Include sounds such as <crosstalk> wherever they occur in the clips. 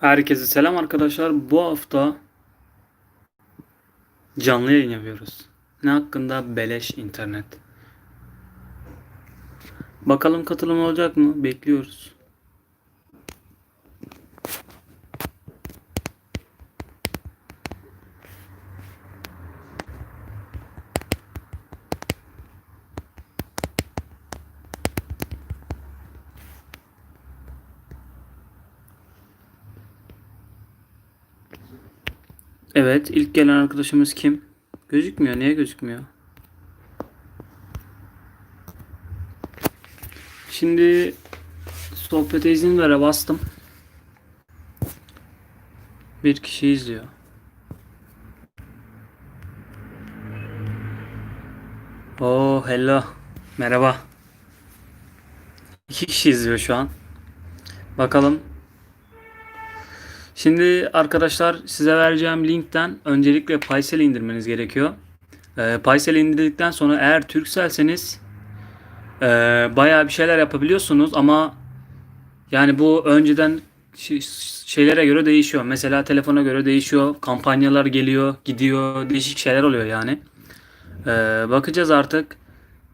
Herkese selam arkadaşlar. Bu hafta canlı yayın yapıyoruz. Ne hakkında? Beleş internet. Bakalım katılım olacak mı? Bekliyoruz. Evet, ilk gelen arkadaşımız kim? Gözükmüyor. Niye gözükmüyor? Şimdi sohbete izin vere bastım. Bir kişi izliyor. Oh hello. Merhaba. İki kişi izliyor şu an. Bakalım Şimdi arkadaşlar size vereceğim linkten öncelikle Paysel indirmeniz gerekiyor. Paysel indirdikten sonra eğer Turkcell'seniz e, bayağı bir şeyler yapabiliyorsunuz ama yani bu önceden şeylere göre değişiyor. Mesela telefona göre değişiyor. Kampanyalar geliyor, gidiyor. Değişik şeyler oluyor yani. Ee, bakacağız artık.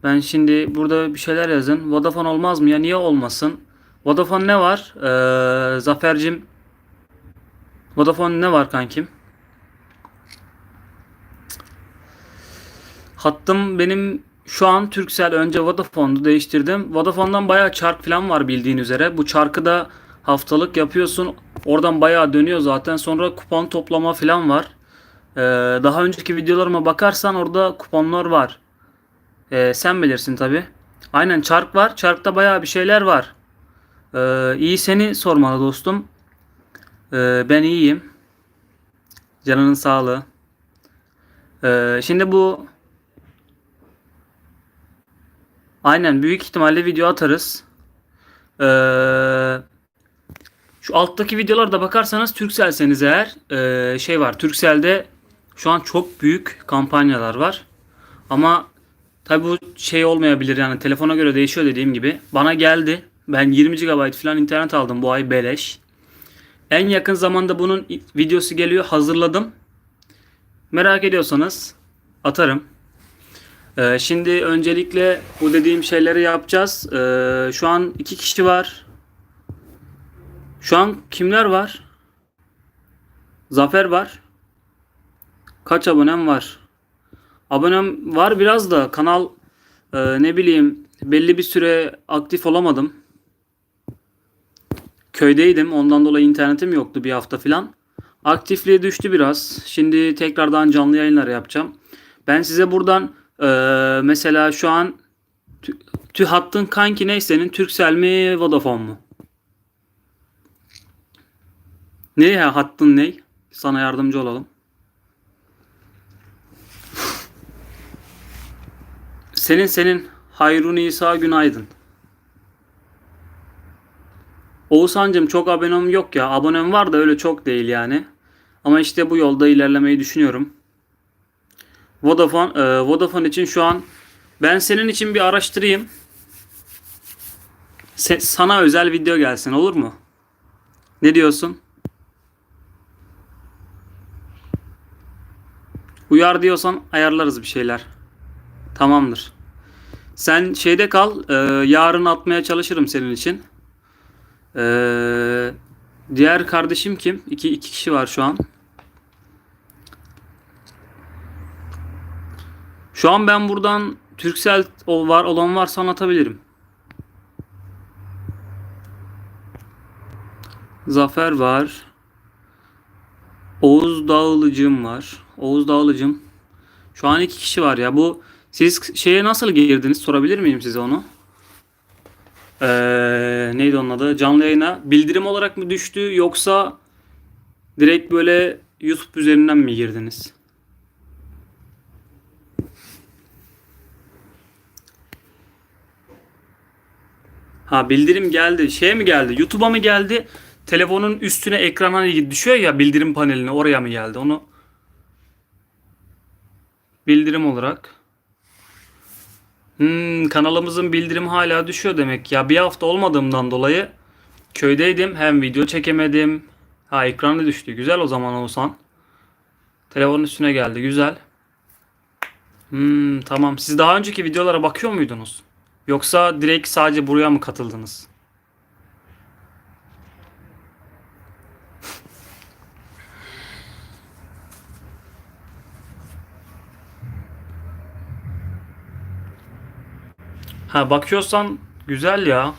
Ben şimdi burada bir şeyler yazın. Vodafone olmaz mı ya? Niye olmasın? Vodafone ne var? Ee, Zafer'cim Vodafone ne var kankim? Hattım benim şu an Turkcell önce Vodafone'du değiştirdim. Vodafone'dan bayağı çark falan var bildiğin üzere. Bu çarkı da haftalık yapıyorsun. Oradan bayağı dönüyor zaten. Sonra kupon toplama falan var. Ee, daha önceki videolarıma bakarsan orada kuponlar var. Ee, sen bilirsin tabi. Aynen çark var. Çarkta bayağı bir şeyler var. Ee, iyi seni sormalı dostum. Ee, ben iyiyim. Canının sağlığı. Ee, şimdi bu aynen büyük ihtimalle video atarız. Ee, şu alttaki videolarda bakarsanız Turkcell'seniz eğer ee, şey var. Turkcell'de şu an çok büyük kampanyalar var. Ama tabi bu şey olmayabilir yani telefona göre değişiyor dediğim gibi. Bana geldi. Ben 20 GB falan internet aldım bu ay beleş. En yakın zamanda bunun videosu geliyor. Hazırladım. Merak ediyorsanız atarım. Ee, şimdi öncelikle bu dediğim şeyleri yapacağız. Ee, şu an iki kişi var. Şu an kimler var? Zafer var. Kaç abonem var? Abonem var biraz da kanal e, ne bileyim belli bir süre aktif olamadım. Köydeydim. Ondan dolayı internetim yoktu bir hafta falan. Aktifliği düştü biraz. Şimdi tekrardan canlı yayınlar yapacağım. Ben size buradan e, mesela şu an tü, tü hattın kanki ne senin? Turkcell mi Vodafone mu? Ne ya hattın ne? Sana yardımcı olalım. Senin senin Hayrun İsa günaydın. Oğuzhan'cım çok abonem yok ya. Abonem var da öyle çok değil yani. Ama işte bu yolda ilerlemeyi düşünüyorum. Vodafone, e, Vodafone için şu an ben senin için bir araştırayım. Se- sana özel video gelsin olur mu? Ne diyorsun? Uyar diyorsan ayarlarız bir şeyler. Tamamdır. Sen şeyde kal. e, yarın atmaya çalışırım senin için. Ee, diğer kardeşim kim? İki, iki kişi var şu an. Şu an ben buradan Turkcell o var olan varsa anlatabilirim. Zafer var. Oğuz Dağılıcım var. Oğuz Dağılıcım. Şu an iki kişi var ya. Bu siz şeye nasıl girdiniz? Sorabilir miyim size onu? Ee, neydi onun adı? Canlı yayına bildirim olarak mı düştü yoksa direkt böyle YouTube üzerinden mi girdiniz? Ha bildirim geldi. Şeye mi geldi? YouTube'a mı geldi? Telefonun üstüne ekrana düşüyor ya bildirim paneline oraya mı geldi? Onu bildirim olarak. Hmm, kanalımızın bildirimi hala düşüyor demek ya. Bir hafta olmadığımdan dolayı köydeydim. Hem video çekemedim. Ha ekranı düştü. Güzel o zaman Oğuzhan. Telefonun üstüne geldi. Güzel. Hmm, tamam. Siz daha önceki videolara bakıyor muydunuz? Yoksa direkt sadece buraya mı katıldınız? Ha bakıyorsan güzel ya.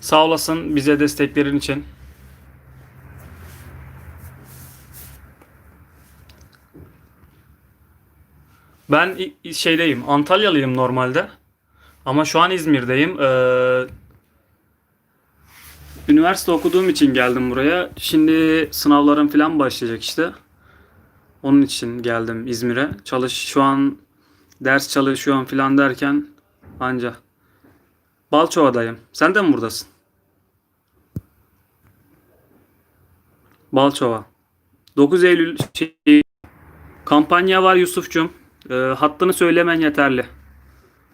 Sağ olasın bize desteklerin için. Ben şeydeyim, Antalyalıyım normalde. Ama şu an İzmir'deyim. Ee, üniversite okuduğum için geldim buraya. Şimdi sınavlarım falan başlayacak işte. Onun için geldim İzmir'e. Çalış şu an ders çalışıyorum falan derken anca. Balçova'dayım. Sen de mi buradasın? Balçova. 9 Eylül şey, kampanya var Yusuf'cum. Ee, hattını söylemen yeterli.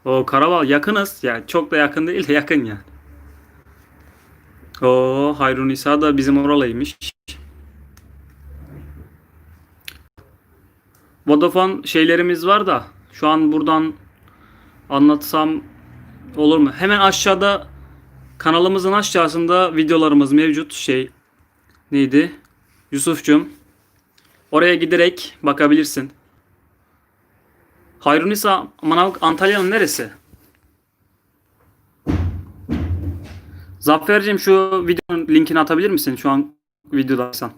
O Karaval yakınız. Yani çok da yakın değil de yakın yani. O Hayrun İsa da bizim oralıymış. Vodafone şeylerimiz var da şu an buradan anlatsam olur mu? Hemen aşağıda kanalımızın aşağısında videolarımız mevcut. Şey neydi? Yusuf'cum oraya giderek bakabilirsin. Hayrunisa Manav Antalya'nın neresi? Zafer'cim şu videonun linkini atabilir misin şu an videodaysan?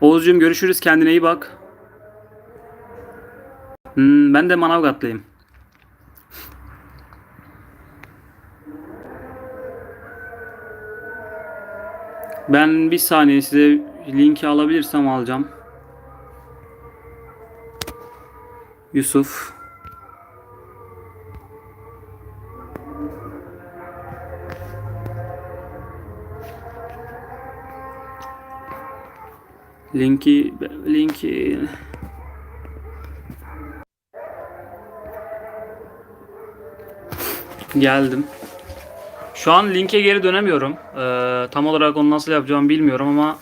Oğuzcuğum görüşürüz kendine iyi bak. Hmm, ben de Manavgatlıyım. Ben bir saniye size linki alabilirsem alacağım. Yusuf. Linki linki geldim. Şu an linke geri dönemiyorum. Ee, tam olarak onu nasıl yapacağımı bilmiyorum ama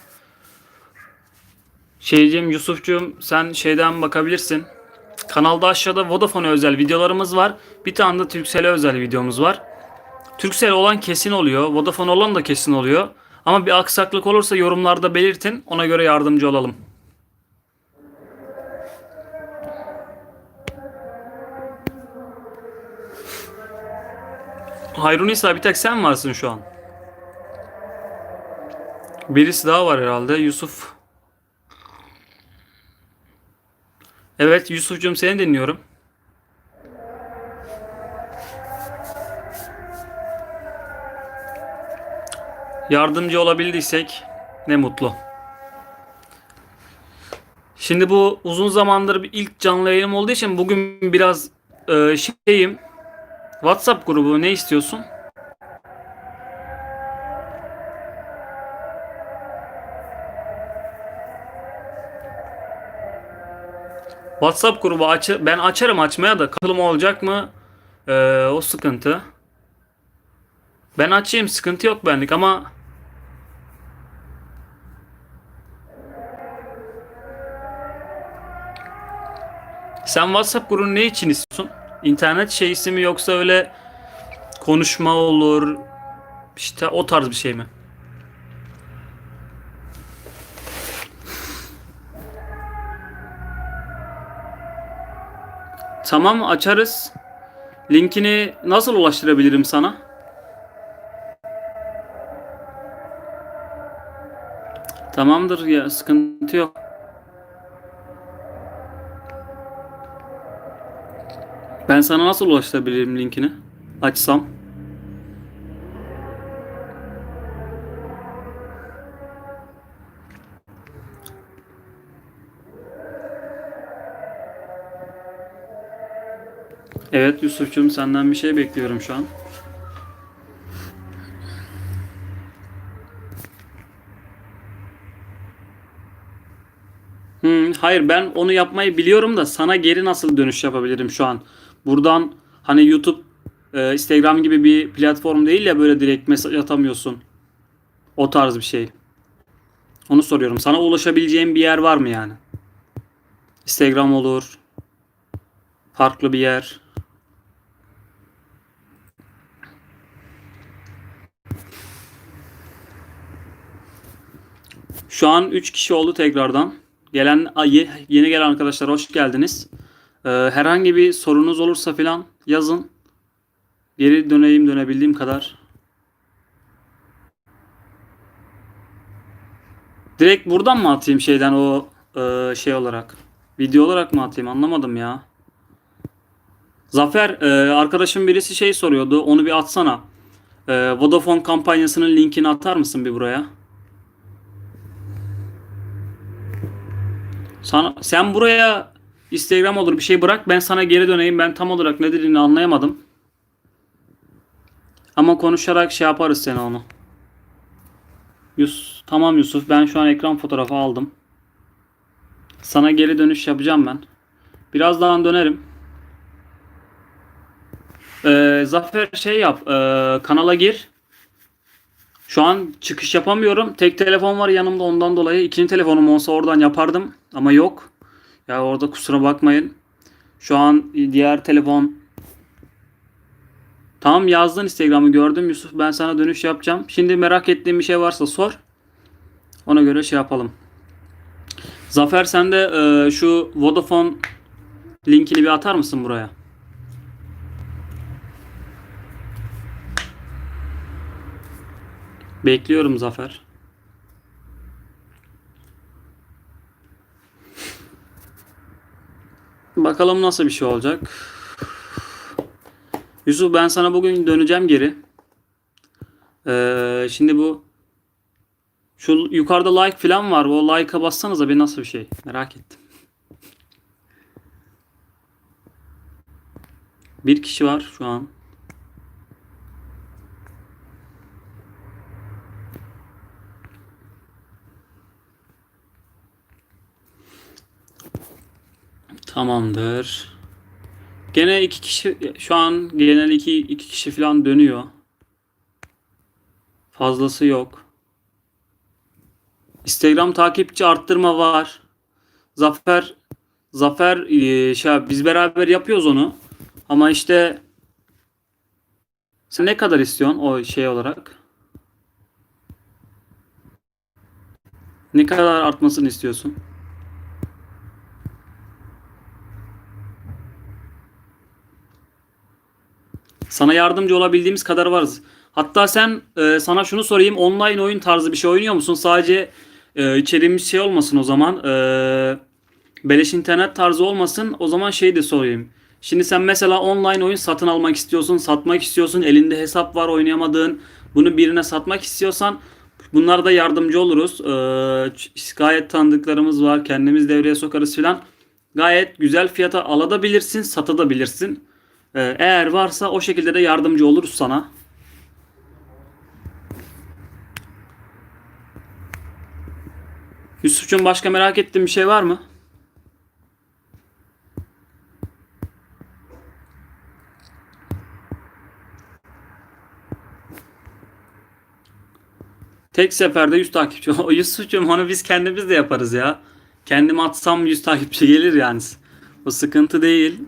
şeyciğim Yusufcuğum sen şeyden bakabilirsin. Kanalda aşağıda Vodafone özel videolarımız var. Bir tane de Turkcell'e özel videomuz var. Turkcell olan kesin oluyor. Vodafone olan da kesin oluyor. Ama bir aksaklık olursa yorumlarda belirtin. Ona göre yardımcı olalım. Hayrunisa bir tek sen varsın şu an. Birisi daha var herhalde. Yusuf. Evet Yusuf'cum seni dinliyorum. Yardımcı olabildiysek ne mutlu. Şimdi bu uzun zamandır bir ilk canlı yayınım olduğu için bugün biraz e, şeyim. WhatsApp grubu ne istiyorsun? WhatsApp grubu aç ben açarım açmaya da katılım olacak mı? Ee, o sıkıntı. Ben açayım sıkıntı yok benlik ama sen WhatsApp grubunu ne için istiyorsun? İnternet şeysi mi yoksa öyle konuşma olur işte o tarz bir şey mi? Tamam açarız. Linkini nasıl ulaştırabilirim sana? Tamamdır ya sıkıntı yok. Ben sana nasıl ulaştırabilirim linkini? Açsam. Evet Yusuf'cum senden bir şey bekliyorum şu an. Hmm, hayır ben onu yapmayı biliyorum da sana geri nasıl dönüş yapabilirim şu an? Buradan hani YouTube, e, Instagram gibi bir platform değil ya böyle direkt mesaj atamıyorsun. O tarz bir şey. Onu soruyorum. Sana ulaşabileceğim bir yer var mı yani? Instagram olur. Farklı bir yer. Şu an 3 kişi oldu tekrardan. Gelen yeni gelen arkadaşlar hoş geldiniz. Ee, herhangi bir sorunuz olursa filan yazın. Geri döneyim dönebildiğim kadar. Direkt buradan mı atayım şeyden o e, şey olarak? Video olarak mı atayım anlamadım ya. Zafer e, arkadaşım birisi şey soruyordu onu bir atsana. E, Vodafone kampanyasının linkini atar mısın bir buraya? Sana, sen buraya Instagram olur bir şey bırak ben sana geri döneyim. Ben tam olarak ne dediğini anlayamadım. Ama konuşarak şey yaparız seni onu. Yus tamam Yusuf ben şu an ekran fotoğrafı aldım. Sana geri dönüş yapacağım ben. Birazdan dönerim. Ee, Zafer şey yap. ee, kanala gir. Şu an çıkış yapamıyorum. Tek telefon var yanımda ondan dolayı. İkinci telefonum olsa oradan yapardım. Ama yok. Ya orada kusura bakmayın. Şu an diğer telefon Tamam yazdın Instagram'ı gördüm Yusuf. Ben sana dönüş yapacağım. Şimdi merak ettiğin bir şey varsa sor. Ona göre şey yapalım. Zafer sen de e, şu Vodafone linkini bir atar mısın buraya? Bekliyorum Zafer. Bakalım nasıl bir şey olacak. Yusuf ben sana bugün döneceğim geri. Ee, şimdi bu şu yukarıda like falan var. O like'a bassanıza bir nasıl bir şey. Merak ettim. Bir kişi var şu an. Tamamdır. Gene iki kişi şu an genel iki, iki kişi falan dönüyor. Fazlası yok. Instagram takipçi arttırma var. Zafer Zafer e, şey biz beraber yapıyoruz onu. Ama işte sen ne kadar istiyorsun o şey olarak? Ne kadar artmasını istiyorsun? Sana yardımcı olabildiğimiz kadar varız. Hatta sen e, sana şunu sorayım. Online oyun tarzı bir şey oynuyor musun? Sadece e, içeriğimiz şey olmasın o zaman. E, beleş internet tarzı olmasın. O zaman şey de sorayım. Şimdi sen mesela online oyun satın almak istiyorsun, satmak istiyorsun, elinde hesap var oynayamadığın, bunu birine satmak istiyorsan bunlara da yardımcı oluruz. Ee, gayet tanıdıklarımız var, kendimiz devreye sokarız filan. Gayet güzel fiyata alabilirsin, satabilirsin. Ee, eğer varsa o şekilde de yardımcı oluruz sana. Yusuf'cum başka merak ettiğin bir şey var mı? Tek seferde 100 takipçi. O <laughs> Yusuf'cum onu biz kendimiz de yaparız ya. Kendim atsam 100 takipçi gelir yani. O sıkıntı değil.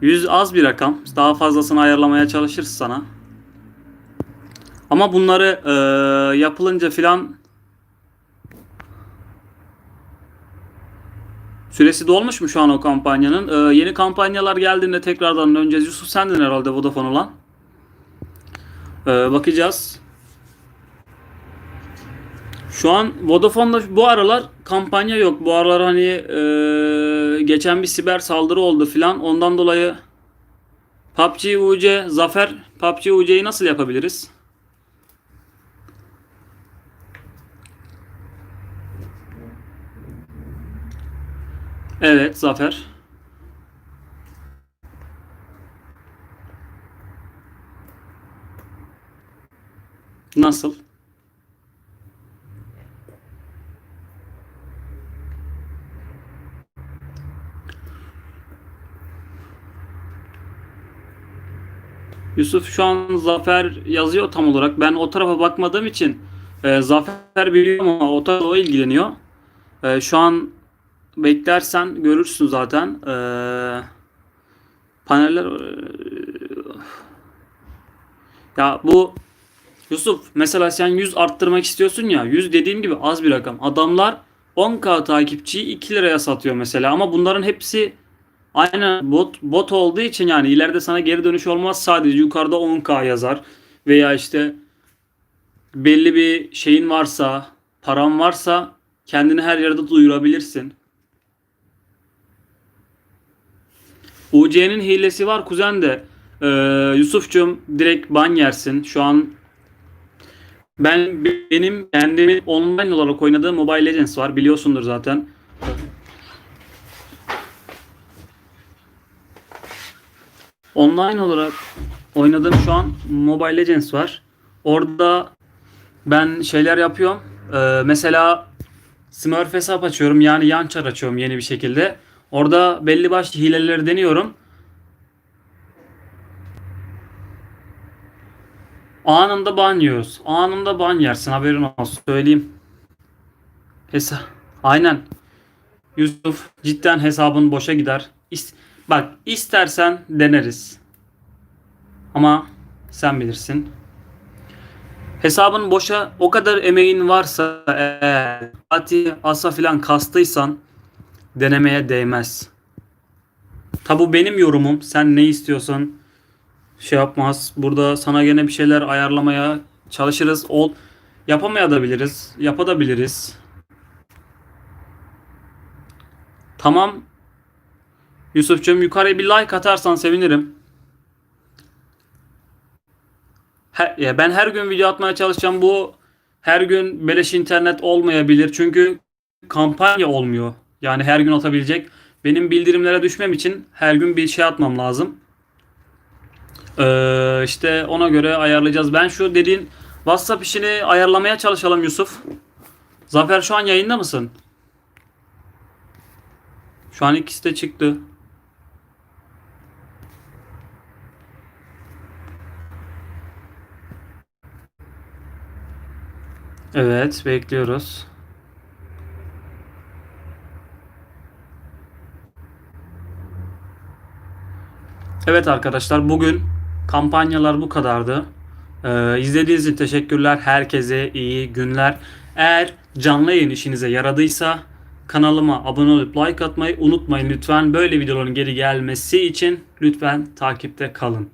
100 az bir rakam. Daha fazlasını ayarlamaya çalışırız sana. Ama bunları e, yapılınca filan Süresi dolmuş mu şu an o kampanyanın? E, yeni kampanyalar geldiğinde tekrardan döneceğiz. Yusuf sendin herhalde Vodafone olan. E, bakacağız. Şu an Vodafone'da bu aralar kampanya yok. Bu aralar hani e, geçen bir siber saldırı oldu filan. Ondan dolayı PUBG UC Zafer PUBG UC'yi nasıl yapabiliriz? Evet Zafer. Nasıl? Yusuf şu an Zafer yazıyor tam olarak. Ben o tarafa bakmadığım için Ee, Zafer biliyor ama o da o ilgileniyor. Ee, şu an beklersen görürsün zaten. Ee, paneller ya bu Yusuf mesela sen 100 arttırmak istiyorsun ya 100 dediğim gibi az bir rakam. Adamlar 10k takipçiyi 2 liraya satıyor mesela ama bunların hepsi aynen bot bot olduğu için yani ileride sana geri dönüş olmaz sadece yukarıda 10k yazar veya işte belli bir şeyin varsa paran varsa kendini her yerde duyurabilirsin. UC'nin hilesi var kuzen de. Ee, Yusuf'cum direkt ban yersin. Şu an ben benim kendimin online olarak oynadığım Mobile Legends var. Biliyorsundur zaten. Online olarak oynadığım şu an Mobile Legends var. Orada ben şeyler yapıyorum. Ee, mesela Smurf hesap açıyorum. Yani yan çar açıyorum yeni bir şekilde. Orada belli başlı hileleri deniyorum. Anında ban yiyoruz. Anında ban yersin haberin olsun söyleyeyim. Hesa Aynen. Yusuf cidden hesabın boşa gider. İst Bak istersen deneriz. Ama sen bilirsin. Hesabın boşa o kadar emeğin varsa eğer Fatih Asa filan kastıysan denemeye değmez. Tabi bu benim yorumum. Sen ne istiyorsan şey yapmaz. Burada sana gene bir şeyler ayarlamaya çalışırız. Ol yapamayabiliriz. Yapabiliriz. Tamam. Yusuf'cum yukarıya bir like atarsan sevinirim. He- ben her gün video atmaya çalışacağım. Bu her gün beleş internet olmayabilir. Çünkü kampanya olmuyor. Yani her gün atabilecek. Benim bildirimlere düşmem için her gün bir şey atmam lazım. Ee, işte ona göre ayarlayacağız. Ben şu dediğin WhatsApp işini ayarlamaya çalışalım Yusuf. Zafer şu an yayında mısın? Şu an ikisi de çıktı. Evet, bekliyoruz. Evet arkadaşlar bugün kampanyalar bu kadardı. Ee, izlediğiniz için teşekkürler. Herkese iyi günler. Eğer canlı yayın işinize yaradıysa kanalıma abone olup like atmayı unutmayın lütfen. Böyle videoların geri gelmesi için lütfen takipte kalın.